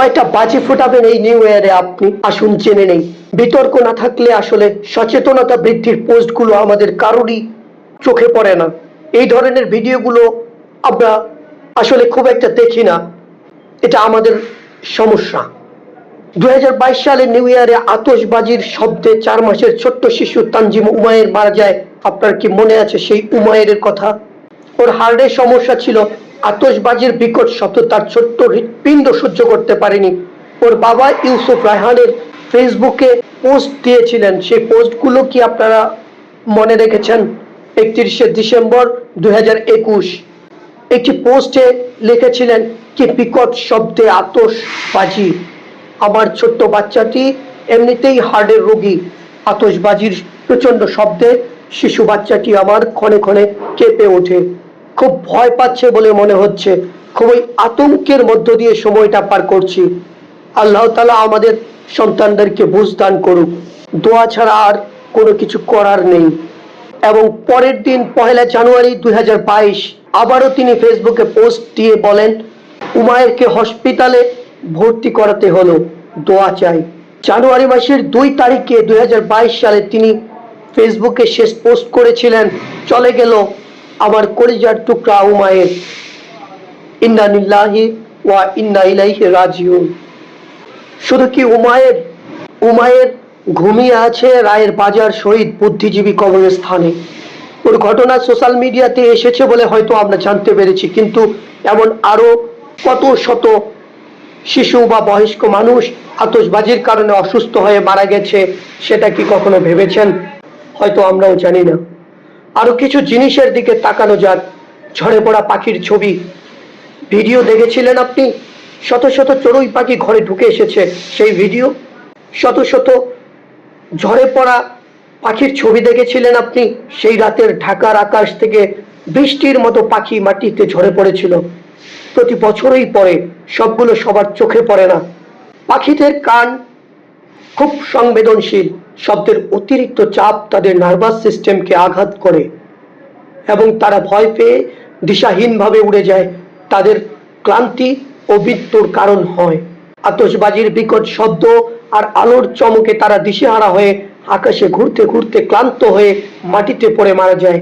কয়টা বাজি ফোটাবেন এই নিউ ইয়ারে আপনি? আসুন জেনে নেই। বিতর্ক না থাকলে আসলে সচেতনতা বৃদ্ধির পোস্টগুলো আমাদের কারোরই চোখে পড়ে না। এই ধরনের ভিডিওগুলো আমরা আসলে খুব একটা দেখি না। এটা আমাদের সমস্যা। দুই হাজার বাইশ সালে নিউ ইয়ারে আতশবাজির শব্দে চার মাসের ছোট্ট শিশু তানজিম উমায়ের মারা যায়। আপনার কি মনে আছে সেই উমায়ের কথা? ওর হার্টের সমস্যা ছিল। আতশবাজির বিকট শব্দ তার ছোট্ট হৃৎপিণ্ড সহ্য করতে পারেনি। ওর বাবা ইউসুফ রায়হানের ফেসবুকে পোস্ট দিয়েছিলেন। সেই পোস্টগুলো কি আপনারা মনে রেখেছেন? একত্রিশে ডিসেম্বর দুই একটি পোস্টে লিখেছিলেন, কি বিকট শব্দে আতসবাজি আমার ছোট্ট বাচ্চাটি এমনিতেই হার্টের রোগী। আতসবাজির প্রচণ্ড শব্দে শিশু বাচ্চাটি আমার ক্ষণে ক্ষণে কেঁপে ওঠে। খুব ভয় পাচ্ছে বলে মনে হচ্ছে। খুবই আতঙ্কের মধ্য দিয়ে সময়টা পার করছি। আল্লাহ তালা আমাদের সন্তানদেরকে বুঝদান করুক। দোয়া ছাড়া আর কোনো কিছু করার নেই। এবং পরের দিন, পহেলা জানুয়ারি দুই আবারও তিনি ফেসবুকে পোস্ট দিয়ে বলেন, উমায়েরকে হসপিটালে ভর্তি করাতে হলো। দোয়া চাই। জানুয়ারি মাসের দুই তারিখে দুই হাজার বাইশ সালে তিনি ফেসবুকে শেষ পোস্ট করেছিলেন। চলে গেল আমার কলিজার টুকরা উমায়ের ইন্না নিল্লাহি ওয়া ইন্না ইলাইহি রাজিউন। শুধু কি উমায়ের? উমায়ের ঘুমিয়ে আছে রায়ের বাজার শহীদ বুদ্ধিজীবী কবরস্থানে। ওর ঘটনা সোশ্যাল মিডিয়াতে এসেছে বলে হয়তো আমরা জানতে পেরেছি, কিন্তু এমন আরও কত শত শিশু বা বয়স্ক মানুষ আতশবাজির কারণে অসুস্থ হয়ে মারা গেছে, সেটা কি কখনো ভেবেছেন? হয়তো আমরাও জানি না। আরও কিছু জিনিসের দিকে তাকানো যাক। ঝরে পড়া পাখির ছবি। ভিডিও দেখেছিলেন আপনি? শত শত চড়ুই পাখি ঘরে ঢুকে এসেছে সেই ভিডিও? শত শত ঝরে পড়া পাখির ছবি দেখেছিলেন আপনি? সেই রাতের ঢাকার আকাশ থেকে বৃষ্টির মতো পাখি মাটিতে ঝরে পড়েছিল। প্রতি বছরই পড়ে, সবগুলো সবার চোখে পড়ে না। পাখিদের কান খুব সংবেদনশীল শব্দের অতিরিক্ত চাপ তাদের নার্ভাস সিস্টেমকে আঘাত করে এবং তারা ভয় পেয়ে দিশাহীনভাবে উড়ে যায়। তাদের ক্লান্তি ও মৃত্যুর কারণ হয়। আতশবাজির বিকট শব্দ আর আলোর চমকে তারা দিশেহারা হয়ে আকাশে ঘুরতে ঘুরতে ক্লান্ত হয়ে মাটিতে পড়ে মারা যায়।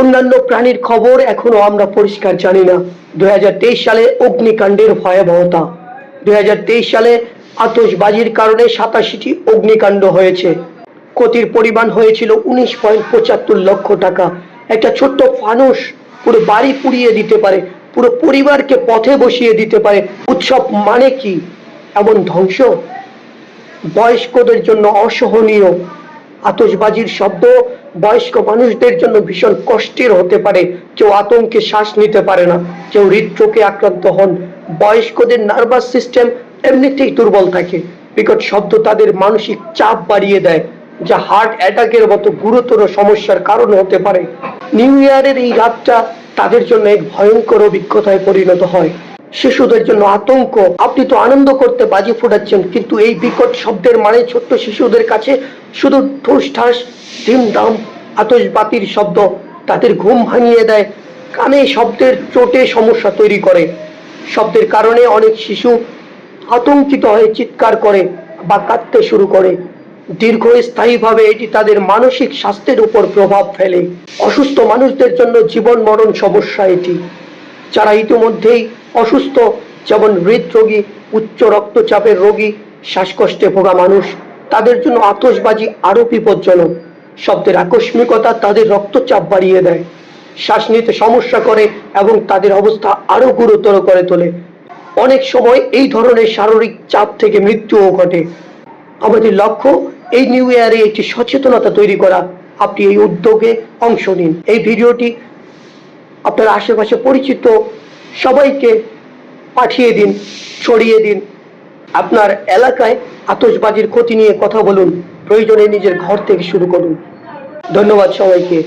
অন্যান্য প্রাণীর খবর এখনও আমরা পরিষ্কার জানি না। দুই হাজার তেইশ সালে অগ্নিকাণ্ডের ভয়াবহতা। দুই হাজার তেইশ সালে আতশবাজির কারণে সাতাশিটি অগ্নিকাণ্ড হয়েছে। ক্ষতির পরিমাণ হয়েছিল উনিশ পয়েন্ট পঁচাত্তর লক্ষ টাকা। একটা ছোট্ট ফানুস পুরো বাড়ি পুড়িয়ে দিতে পারে, পুরো পরিবারকে পথে বসিয়ে দিতে পারে। উৎসব মানে কি? এমন ধ্বংস? বয়স্কদের জন্য অসহনীয়। আতশবাজির শব্দ বয়স্ক মানুষদের জন্য ভীষণ কষ্টের হতে পারে। কেউ আতঙ্কে শ্বাস নিতে পারে না, কেউ হৃদরোগে আক্রান্ত হন। বয়স্কদের নার্ভাস সিস্টেম এমনিতেই দুর্বল থাকে। বিকট শব্দ তাদের মানসিক চাপ বাড়িয়ে দেয়, যা হার্ট অ্যাটাকের মতো গুরুতর সমস্যার কারণ হতে পারে। নিউ ইয়ারের এই রাতটা তাদের জন্য এক ভয়ঙ্কর অভিজ্ঞতায় পরিণত হয়। শিশুদের জন্য আতঙ্ক। আপনি তো আনন্দ করতে বাজি ফোটাচ্ছেন, কিন্তু এই বিকট শব্দের মানে ছোট্ট শিশুদের কাছে শুধু ঠুস ঠাস ধিম দাম আতসবাতির শব্দ। তাদের ঘুম ভাঙিয়ে দেয়, কানে শব্দের চোটে সমস্যা তৈরি করে। শব্দের কারণে অনেক শিশু আতঙ্কিত হয়ে চিৎকার করে বা কাঁদতে শুরু করে। দীর্ঘস্থায়ীভাবে এটি তাদের মানসিক স্বাস্থ্যের উপর প্রভাব ফেলে। অসুস্থ মানুষদের জন্য জীবন মরণ সমস্যা এটি। যারা ইতিমধ্যেই অসুস্থ, যেমন হৃদরোগী, উচ্চ রক্তচাপের রোগী, শ্বাসকষ্টে ভোগা মানুষ, তাদের জন্য আতসবাজি আরও বিপজ্জনক। শব্দের আকস্মিকতা তাদের রক্তচাপ বাড়িয়ে দেয়। শ্বাস নিতে সমস্যা করে এবং তাদের অবস্থা আরও গুরুতর করে তোলে। অনেক সময় এই ধরনের শারীরিক চাপ থেকে মৃত্যুও ঘটে। আমাদের লক্ষ্য, এই নিউ ইয়ারে একটি সচেতনতা তৈরি করা। আপনি এই উদ্যোগে অংশ নিন। এই ভিডিওটি আপনার আশেপাশে পরিচিত সবাইকে পাঠিয়ে দিন, ছড়িয়ে দিন। আপনার এলাকায় আতশবাজির ক্ষতি নিয়ে কথা বলুন। প্রয়োজনে নিজের ঘর থেকে শুরু করুন। ধন্যবাদ সবাইকে।